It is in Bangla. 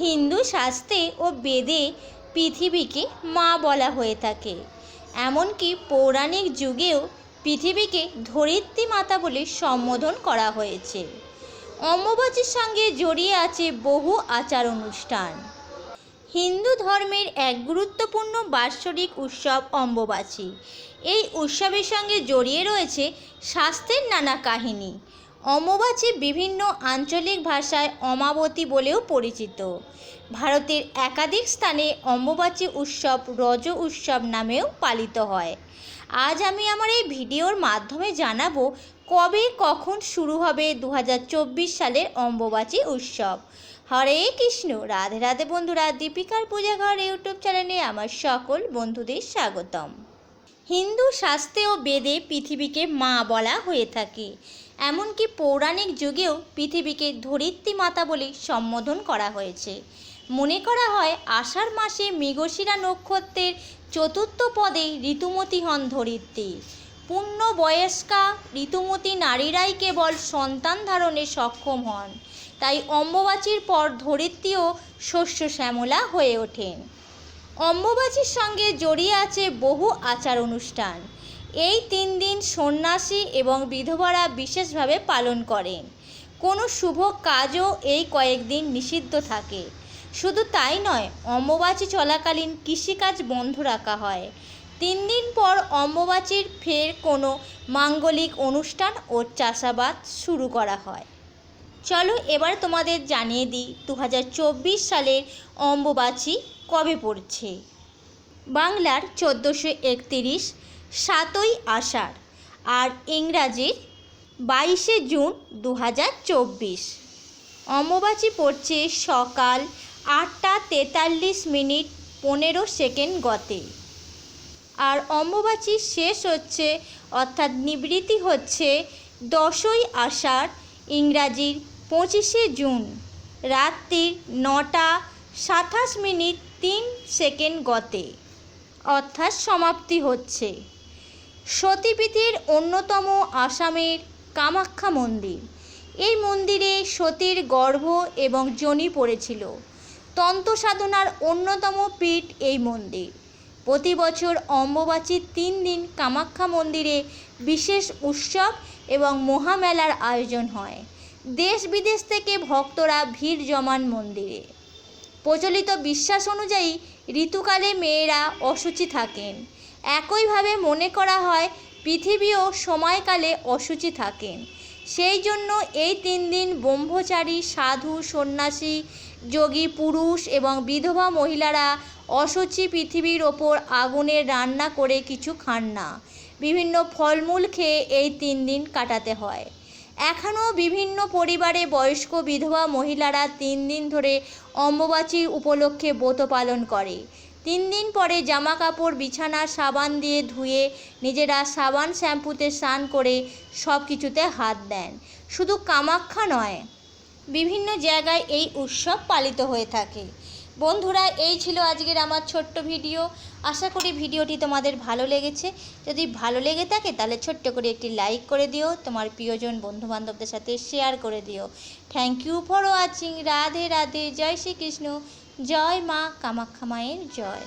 হিন্দু শাস্ত্রে ও বেদে পৃথিবীকে মা বলা হয়ে থাকে। এমনকি পৌরাণিক যুগেও পৃথিবীকে ধরিত্রী মাতা বলে সম্বোধন করা হয়েছে। অম্বুবাচীর সঙ্গে জড়িয়ে আছে বহু আচার অনুষ্ঠান হিন্দু ধর্মের এক গুরুত্বপূর্ণ বাৎসরিক উৎসব অম্বুবাচী। এই উৎসবের সঙ্গে জড়িয়ে রয়েছে শাস্ত্রের নানা কাহিনী। অম্বুবাচী বিভিন্ন আঞ্চলিক ভাষায় অমাবতী বলেও পরিচিত। ভারতের একাধিক স্থানে অম্বুবাচী উৎসব রজ উৎসব নামেও পালিত হয়। আজ আমি আমার এই ভিডিওর মাধ্যমে জানাব কবে কখন শুরু হবে দু হাজার চব্বিশ সালের অম্বুবাচী উৎসব। হরে কৃষ্ণ, রাধে রাধে বন্ধুরা, দীপিকার পূজাঘর ইউটিউব চ্যানেলে আমার সকল বন্ধুদের স্বাগতম। হিন্দু শাস্ত্রে ও বেদে পৃথিবীকে মা বলা হয়ে থাকে। এমনকি পৌরাণিক যুগেও পৃথিবীকে ধরিত্রী মাতা বলে সম্বোধন করা হয়েছে। মনে করা হয়, আষাঢ় মাসে মৃগশিরা নক্ষত্রের চতুর্থ পদে ঋতুমতী হন ধরিত্রী। পূর্ণ বয়স্কা ঋতুমতী নারীরাই কেবল সন্তান ধারণে সক্ষম হন। তাই অম্বুবাচীর পর ধরিত্রীও শস্য শ্যামলা হয়ে ওঠেন। অম্বুবাচীর সঙ্গে জড়িয়ে আছে বহু আচার অনুষ্ঠান এই তিন দিন সন্ন্যাসী এবং বিধবারা বিশেষভাবে পালন করেন। কোনো শুভ কাজও এই কয়েকদিন নিষিদ্ধ থাকে। শুধু তাই নয়, অম্বুবাচী চলাকালীন কৃষিকাজ বন্ধ রাখা হয়। তিন দিন পর অম্বুবাচীর ফের কোনো মাঙ্গলিক অনুষ্ঠান ও চাষাবাদ শুরু করা হয়। চলো এবার তোমাদের জানিয়ে দিই দু হাজার চব্বিশ সালের অম্বুবাচী কবে পড়ছে। বাংলার চোদ্দোশো একতিরিশ, সাতই আষাঢ় আর ইংরাজির বাইশে জুন দু হাজার চব্বিশ। অম্বুবাচী পড়ছে সকাল আটটা তেতাল্লিশ মিনিট পনেরো সেকেন্ড গতে। আর অম্বুবাচী শেষ হচ্ছে, অর্থাৎ নিবৃত্তি হচ্ছে দশই আষাঢ় ইংরাজির পঁচিশে জুন রাত্রির নটা সাতাশ মিনিট তিন সেকেন্ড গতে। অর্থাৎ সমাপ্তি হচ্ছে। সতীপীঠের অন্যতম আসামের কামাখ্যা মন্দির। এই মন্দিরে সতীর গর্ভ এবং যোনি পড়েছিল। তন্ত্র সাধনার অন্যতম পীঠ এই মন্দির। প্রতি বছর অম্বুবাচীর তিন দিন কামাখ্যা মন্দিরে বিশেষ উৎসব এবং মহামেলার আয়োজন হয়। দেশ বিদেশ থেকে ভক্তরা ভিড় জমান মন্দিরে। প্রচলিত বিশ্বাস অনুযায়ী ঋতুকালে মেয়েরা অসুচি থাকেন। একইভাবে মনে করা হয় পৃথিবীও সময়কালে অসুচি থাকেন। সেই জন্য এই তিন দিন ব্রহ্মচারী, সাধু, সন্ন্যাসী, যোগী, পুরুষ এবং বিধবা মহিলারা অসুচি পৃথিবীর ওপর আগুনে রান্না করে কিছু খান না। বিভিন্ন ফলমূল খেয়ে এই তিন দিন কাটাতে হয়। এখনও বিভিন্ন পরিবারে বয়স্ক বিধবা মহিলারা তিন দিন ধরে অম্বুবাচীর উপলক্ষে ব্রত পালন করে। তিন দিন পরে জামা কাপড় বিছানা, সাবান দিয়ে ধুয়ে নিজেরা সাবান শ্যাম্পুতে স্নান করে সব কিছুতে হাত দেন। শুধু কামাখ্যা নয়, বিভিন্ন জায়গায় এই উৎসব পালিত হয়ে থাকে। বন্ধুরা, এই ছিল আজকের আমার ছোট্ট ভিডিও। আশা করি ভিডিওটি তোমাদের ভালো লেগেছে। যদি ভালো লেগে থাকে, তাহলে ছোট্ট করে একটি লাইক করে দিও, তোমার প্রিয়জন বন্ধুবান্ধবদের সাথে শেয়ার করে দিও। Thank you for watching Radhe Radhe, জয় শ্রীকৃষ্ণ। জয় মা কামাখ্যা মায়ের জয়।